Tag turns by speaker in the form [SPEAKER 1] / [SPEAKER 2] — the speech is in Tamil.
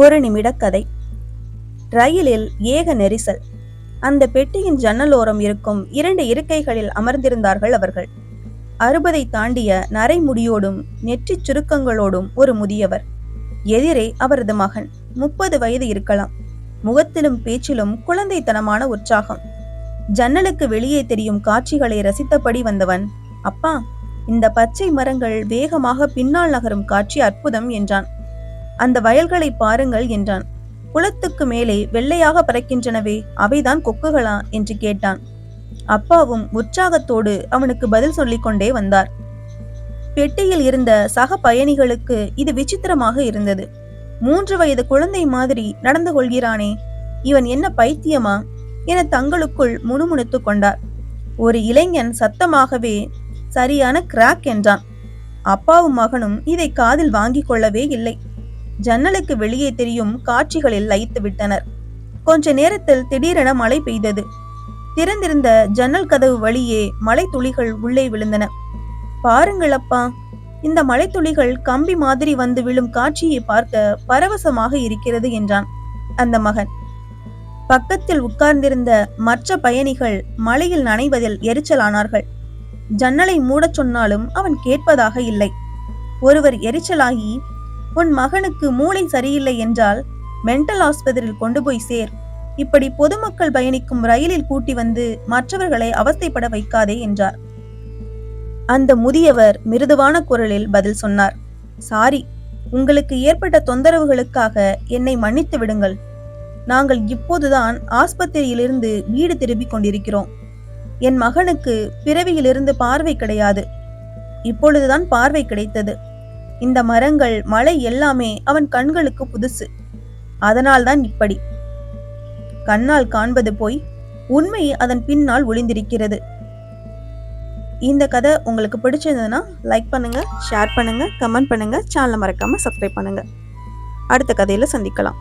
[SPEAKER 1] ஒரு நிமிட கதை ரயிலில் ஏக நெரிசல். அந்த பெட்டியின் ஜன்னலோரம் இருக்கும் இரண்டு இருக்கைகளில் அமர்ந்திருந்தார்கள் அவர்கள். அறுபதை தாண்டிய நரைமுடியோடும் நெற்றிச் சுருக்கங்களோடும் ஒரு முதியவர். எதிரே அவரது மகன். முப்பது வயது இருக்கலாம். முகத்திலும் பேச்சிலும் குழந்தைத்தனமான உற்சாகம். ஜன்னலுக்கு வெளியே தெரியும் காட்சிகளை ரசித்தபடி வந்தவன் அப்பா இந்த பச்சை மரங்கள் வேகமாக பின்னால் நகரும் காட்சி அற்புதம் என்றான். அந்த வயல்களை பாருங்கள் என்றான். குளத்துக்கு மேலே வெள்ளையாக பறக்கின்றனவே அவைதான் கொக்குகளா? என்று கேட்டான். அப்பாவும் உற்சாகத்தோடு அவனுக்கு பதில் சொல்லிக் கொண்டே வந்தார். பெட்டியில் இருந்த சக பயணிகளுக்கு இது விசித்திரமாக இருந்தது. மூன்று வயது குழந்தை மாதிரி நடந்து கொள்கிறானே இவன் என்ன பைத்தியமா? என தங்களுக்குள் முணுமுணுத்துக் கொண்டார். ஒரு இளைஞன் சத்தமாகவே சரியான கிராக் என்றான். அப்பாவும் மகனும் இதை காதில் வாங்கிக் கொள்ளவே இல்லை. ஜன்னலுக்கு வெளியே தெரியும் காட்சிகளில் லயித்து விட்டனர். கொஞ்ச நேரத்தில் திடீரென மழை பெய்தது. திறந்திருந்த ஜன்னல் கதவு வழியே மழை துளிகள் உள்ளே விழுந்தன. பாருங்கள் அப்பா இந்த மழைத்துளிகள் கம்பி மாதிரி வந்து விழும் காட்சியை பார்க்க பரவசமாக இருக்கிறது என்றான் அந்த மகன். பக்கத்தில் உட்கார்ந்திருந்த மற்ற பயணிகள் மழையில் நனைவதில் எரிச்சலானார்கள். ஜன்னலை மூடச் சொன்னாலும் அவன் கேட்பதாக இல்லை. ஒருவர் எரிச்சலாகி உன் மகனுக்கு மூளை சரியில்லை என்றால் மென்டல் ஆஸ்பத்திரியில் கொண்டு போய் சேர். இப்படி பொதுமக்கள் பயணிக்கும் ரயிலில் கூட்டி வந்து மற்றவர்களை அவஸ்தைப்பட வைக்காதே என்றார். அந்த முதியவர் மிருதுவான குரலில் பதில் சொன்னார். சாரி உங்களுக்கு ஏற்பட்ட தொந்தரவுகளுக்காக என்னை மன்னித்து விடுங்கள். நாங்கள் இப்போதுதான் ஆஸ்பத்திரியிலிருந்து வீடு திரும்பிக் கொண்டிருக்கிறோம். என் மகனுக்கு பிறவியிலிருந்து பார்வை கிடையாது. இப்பொழுதுதான் பார்வை கிடைத்தது. இந்த மரங்கள் மலை எல்லாமே அவன் கண்களுக்கு புதுசு. அதனால்தான் இப்படி. கண்ணால் காண்பது போய் உண்மை அதன் பின்னால் ஒளிந்திருக்கிறது. இந்த கதை உங்களுக்கு பிடிச்சிருந்ததுன்னா லைக் பண்ணுங்க ஷேர் பண்ணுங்க கமெண்ட் பண்ணுங்க சேனலை மறக்காம சப்ஸ்கிரைப் பண்ணுங்க. அடுத்த கதையில சந்திக்கலாம்.